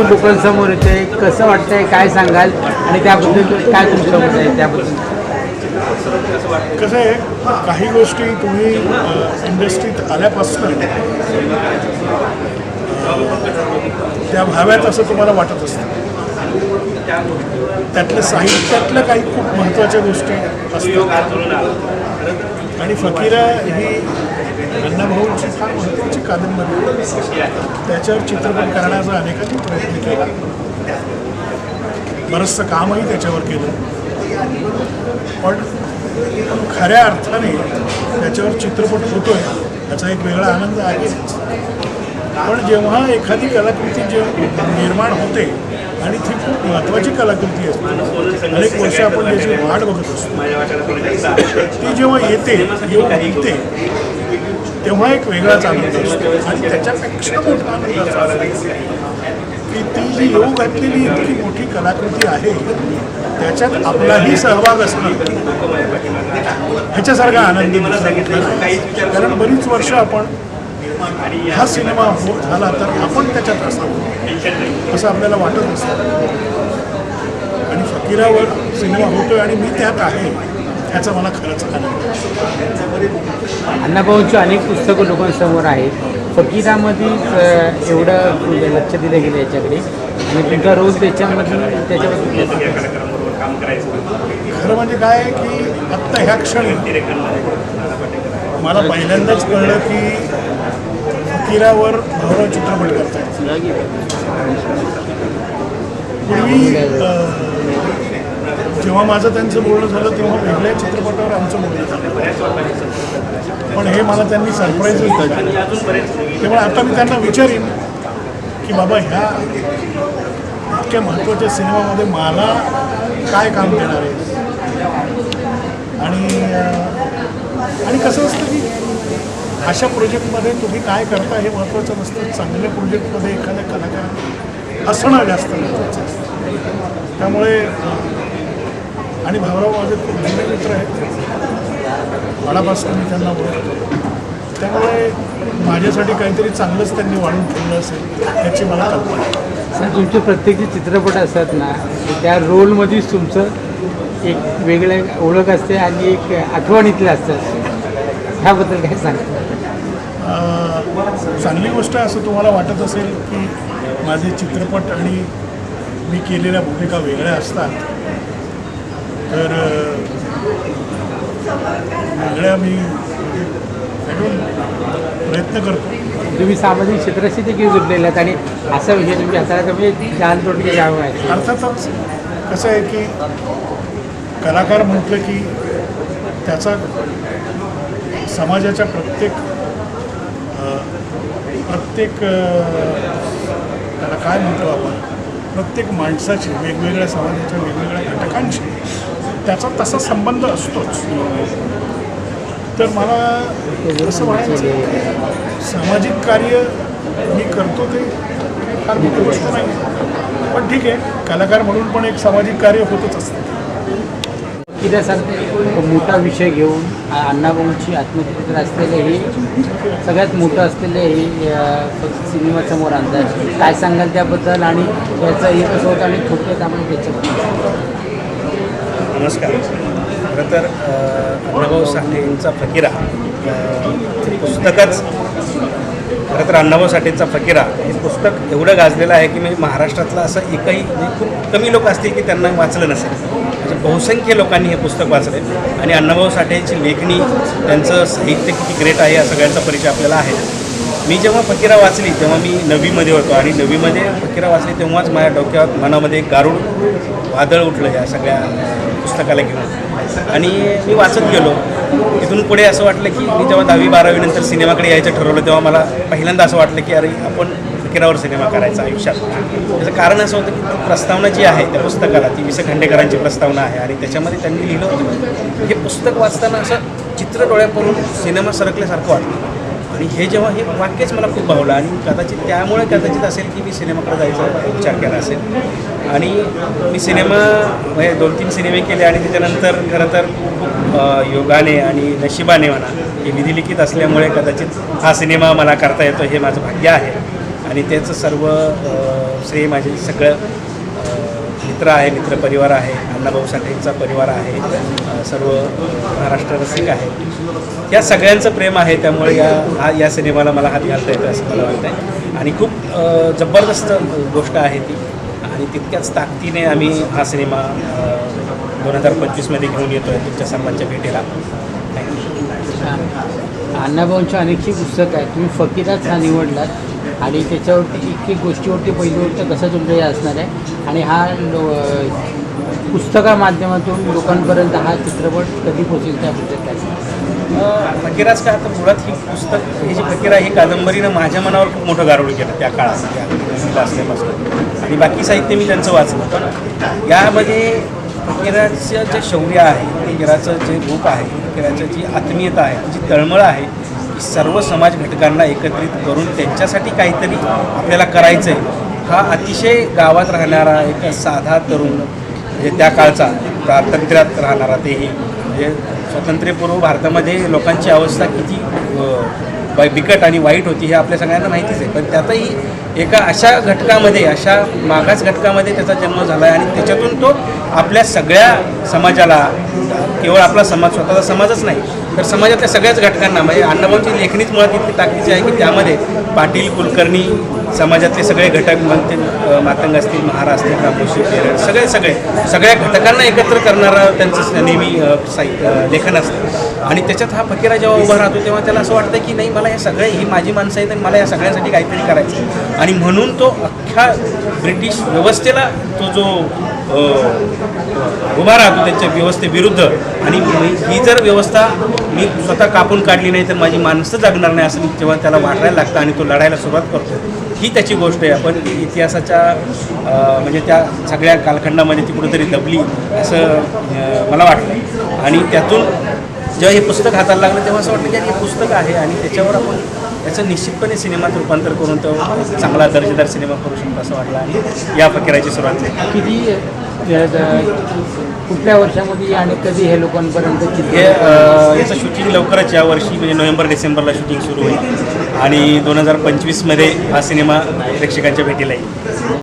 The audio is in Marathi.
पुस्तकं लोकांसमोर येते कसं वाटतंय? काय सांगाल? आणि त्याबद्दल काय तुमचं मत आहे? त्याबद्दल. कसं आहे काही गोष्टी तुम्ही इंडस्ट्रीत आल्यापासून त्या व्हाव्यात असं तुम्हाला वाटत असतं. त्यातलं साहित्यातलं काही खूप महत्त्वाच्या गोष्टी असतात. आणि फकीरा ही अण्णाभाऊंची फार महत्त्वाची कादंबरी त्याच्यावर चित्रपट करण्याचा अनेकांनी प्रयत्न केला. बरंचसं कामही त्याच्यावर केलं. पण खऱ्या अर्थाने त्याच्यावर चित्रपट होतोय याचा एक वेगळा आनंद आहे. पण जेव्हा एखादी कलाकृती जे निर्माण होते आणि ती खूप महत्त्वाची कलाकृती असते अनेक वर्ष आपण त्याची वाट बघत असतो. ती जेव्हा येते येऊन निघते तेव्हा एक वेगळाच आनंद असतो. आणि त्याच्यापेक्षा मोठा आनंद असा की ती जी येऊ घातलेली इतकी मोठी कलाकृती आहे त्याच्यात आपलाही सहभाग असणं ह्याच्यासारखा आनंद कारण बरीच वर्ष आपण हा सिनेमा हो झाला तर आपण त्याच्यात असावं. असं आपल्याला वाटत असतं. आणि फकीरावर सिनेमा होतोय आणि मी त्यात आहे ह्याचा मला खरंच आनंद अण्णाभाऊंची अनेक पुस्तकं लोकांसमोर आहेत. फकीरामध्येच एवढं म्हणजे लक्ष दिलं गेलं याच्याकडे. आणि तुमचा रोल त्याच्यामध्ये त्याच्यावर खरं म्हणजे काय आहे की आत्ता ह्या क्षणी मला पहिल्यांदाच कळलं की तीरावर भावराव चित्रपट करतात पूर्वी जेव्हा माझं त्यांचं बोलणं झालं तेव्हा वेगळ्या चित्रपटावर आमचं बोलणं झालं. पण हे मला त्यांनी सरप्राईज होतं त्यामुळे आता मी त्यांना विचारीन की बाबा ह्या इतक्या महत्त्वाच्या सिनेमामध्ये मला काय काम देणार आहे? आणि आणि कसं असतं की अशा प्रोजेक्टमध्ये तुम्ही काय करता हे महत्त्वाचं नसतं. चांगल्या प्रोजेक्टमध्ये एखाद्या कलाकार असणं जास्त महत्त्वाचं असतं. त्यामुळे आणि भाऊराव माझे खूप जुने मित्र आहेत. बाळापासून मी त्यांना ओळखतो. त्यामुळे माझ्यासाठी काहीतरी चांगलंच त्यांनी वाढून ठेवलं असेल याची मला कल्पना सर तुमचे प्रत्येक जे चित्रपट असतात ना त्या रोलमध्येच तुमचं एक वेगळं ओळख असते आणि एक आठवणीतलं असतं. ह्याबद्दल काय सांगतो? चांगली गोष्ट असं तुम्हाला वाटत असेल की माझे चित्रपट आणि मी केलेल्या भूमिका वेगळ्या असतात. तर वेगळ्या मी प्रयत्न करतो. तुम्ही सामाजिक क्षेत्राशी देखील जुडलेले आहेत आणि असा विषय तुम्ही हाताळायचा म्हणजे जान तोडके गाव आहे अर्थातच कसं आहे की कलाकार म्हटलं की त्याचा समाजाच्या प्रत्येक प्रत्येक त्याला काय म्हणतो आपण? प्रत्येक माणसाची वेगवेगळ्या समाजाच्या वेगवेगळ्या घटकांशी त्याचा तसा संबंध असतोच. तर मला असं म्हणायचं सामाजिक कार्य मी करतो ते फार मोठी गोष्ट नाही. पण ठीक आहे कलाकार म्हणून पण एक सामाजिक कार्य होतच असतं. कित्यासारखं मोठा विषय घेऊन अण्णाभाऊंची आत्मचरित्र असलेले हे सगळ्यात मोठं असलेलं हे फक्त सिनेमासमोर आणतात काय सांगाल त्याबद्दल आणि याचं हे कसं होतं आणि थोडक्यात आपण त्याच्याबद्दल नमस्कार. खरं तर अण्णाभाऊ साठेंचा फकीरा पुस्तकच खरं तर अण्णाभाऊ साठेंचा फकीरा हे पुस्तक एवढं गाजलेलं आहे की म्हणजे महाराष्ट्रातलं असं एकही म्हणजे खूप कमी लोक असतील की त्यांना वाचलं नसेल. बहुसंख्य लोकांनी हे पुस्तक वाचले. आणि अण्णाभाऊ साठेची लेखणी त्यांचं साहित्य किती ग्रेट आहे या सगळ्यांचा परिचय आपल्याला आहे. मी जेव्हा फकीरा वाचली तेव्हा मी नववीमध्ये होतो. आणि नववीमध्ये फकीरा वाचली तेव्हाच माझ्या डोक्यात मनामध्ये गारुड वादळ उठलं या सगळ्या पुस्तकाला घेऊन. आणि मी वाचत गेलो. इथून पुढे असं वाटलं की मी जेव्हा दहावी बारावीनंतर सिनेमाकडे यायचं ठरवलं तेव्हा मला पहिल्यांदा असं वाटलं की अरे आपण किरावर सिनेमा करायचा आयुष्यात. त्याचं कारण असं होतं की प्रस्तावना जी आहे त्या पुस्तकाला ती वि स खांडेकरांची प्रस्तावना आहे आणि त्याच्यामध्ये त्यांनी लिहिलं होतं. हे पुस्तक वाचताना असं चित्र डोळ्यापरून सिनेमा सरकल्यासारखं वाटलं. आणि हे जेव्हा हे वाक्यच मला खूप भावलं आणि कदाचित त्यामुळे कदाचित असेल की मी सिनेमाकडे जायचा विचार केला असेल. आणि मी सिनेमा म्हणजे दोन तीन सिनेमे केले आणि त्याच्यानंतर खरं तर योगाने आणि नशिबाने म्हणा हे विधिलिखित असल्यामुळे कदाचित हा सिनेमा मला करता येतो हे माझं भाग्य आहे. आणि त्याचं सर्व श्रेय माझे सगळं मित्र आहे मित्रपरिवार आहे अण्णाभाऊ साठेंचा परिवार आहे सर्व महाराष्ट्र रसिक आहे. या सगळ्यांचं प्रेम आहे त्यामुळे या हा या सिनेमाला मला हात घालता येतं असं मला वाटतं आहे आणि खूप जबरदस्त गोष्ट आहे ती. आणि तितक्याच ताकदीने आम्ही हा सिनेमा दोन हजार पंचवीसमध्ये घेऊन येतो आहे तुमच्या सर्वांच्या भेटीला. थँक्यू अण्णाभाऊंची अनेकशी पुस्तकं आहेत. तुम्ही फकीराच हा निवडलात. आणि त्याच्यावरती एक एक गोष्टीवरती पहिली कसं तुमचं हे असणार आहे? आणि हा लो पुस्तका माध्यमातून लोकांपर्यंत हा चित्रपट कधी पोहोचेल त्याबद्दल काय फकीराज का आता मुळात ही पुस्तक ही जी फकीरा ही कादंबरीनं माझ्या मनावर खूप मोठं गारुड केलं त्या काळात त्या असल्यापासून. आणि बाकी साहित्य मी त्यांचं वाचलं पण यामध्ये फकीराचं जे शौर्य आहे फकीराचं जे रूप आहे फकीराचं जी आत्मीयता आहे जी तळमळ आहे की सर्व समाज घटकांना एकत्रित करून त्यांच्यासाठी काहीतरी आपल्याला करायचं आहे हा अतिशय गावात राहणारा एक साधा तरुण म्हणजे त्या काळचा स्वातंत्र्यात राहणारा तेही. म्हणजे स्वातंत्र्यपूर्व भारतामध्ये लोकांची अवस्था किती बिकट आणि वाईट होती हे आपल्या सगळ्यांना माहितीच आहे. पण त्यातही एका अशा घटकामध्ये अशा मागास घटकामध्ये त्याचा जन्म झाला आहे आणि त्याच्यातून तो आपल्या सगळ्या समाजाला केवळ आपला समाज स्वतःचा समाजच नाही तर समाजातल्या सगळ्याच घटकांना म्हणजे अण्णाभाऊंची लेखणीच मुळात इतकी ताकदीची आहे की त्यामध्ये पाटील कुलकर्णी समाजातले सगळे घटक म्हणते मातंग असतील महारा असतील रामोशी केरळ सगळे सगळे सगळ्या घटकांना एकत्र करणारं त्यांचं नेहमी साहित्य लेखन असतं. आणि त्याच्यात हा फकीरा जेव्हा उभा राहतो तेव्हा त्याला असं वाटतं की नाही मला हे सगळे ही माझी माणसं आहेत आणि मला या सगळ्यांसाठी काहीतरी करायचं आणि म्हणून तो अख्ख्या ब्रिटिश व्यवस्थेला तो जो उभा राहतो त्यांच्या व्यवस्थेविरुद्ध. आणि ही जर व्यवस्था मी स्वतः कापून काढली नाही तर माझी माणसं जगणार नाही असं जेव्हा त्याला वाटायला लागतं आणि तो लढायला सुरुवात करतो. ही त्याची गोष्ट आहे. आपण इतिहासाच्या म्हणजे त्या सगळ्या कालखंडामध्ये ती कुठेतरी दबली असं मला वाटलं आणि त्यातून जेव्हा हे पुस्तक हाताला लागलं तेव्हा असं वाटलं की हे पुस्तक आहे आणि त्याच्यावर आपण त्याचं निश्चितपणे सिनेमात रूपांतर करून तो चांगला दर्जेदार सिनेमा करू शकतो असं वाटलं आणि या फकीराची सुरुवात झाली. किती कुठल्या वर्षामध्ये आणि कधी हे लोकांपर्यंत हे याचं शूटिंग लवकरच या वर्षी म्हणजे नोव्हेंबर डिसेंबरला शूटिंग सुरू होईल. आणि दोन हजार पंचवीसमध्ये हा सिनेमा प्रेक्षकांच्या भेटीला येईल.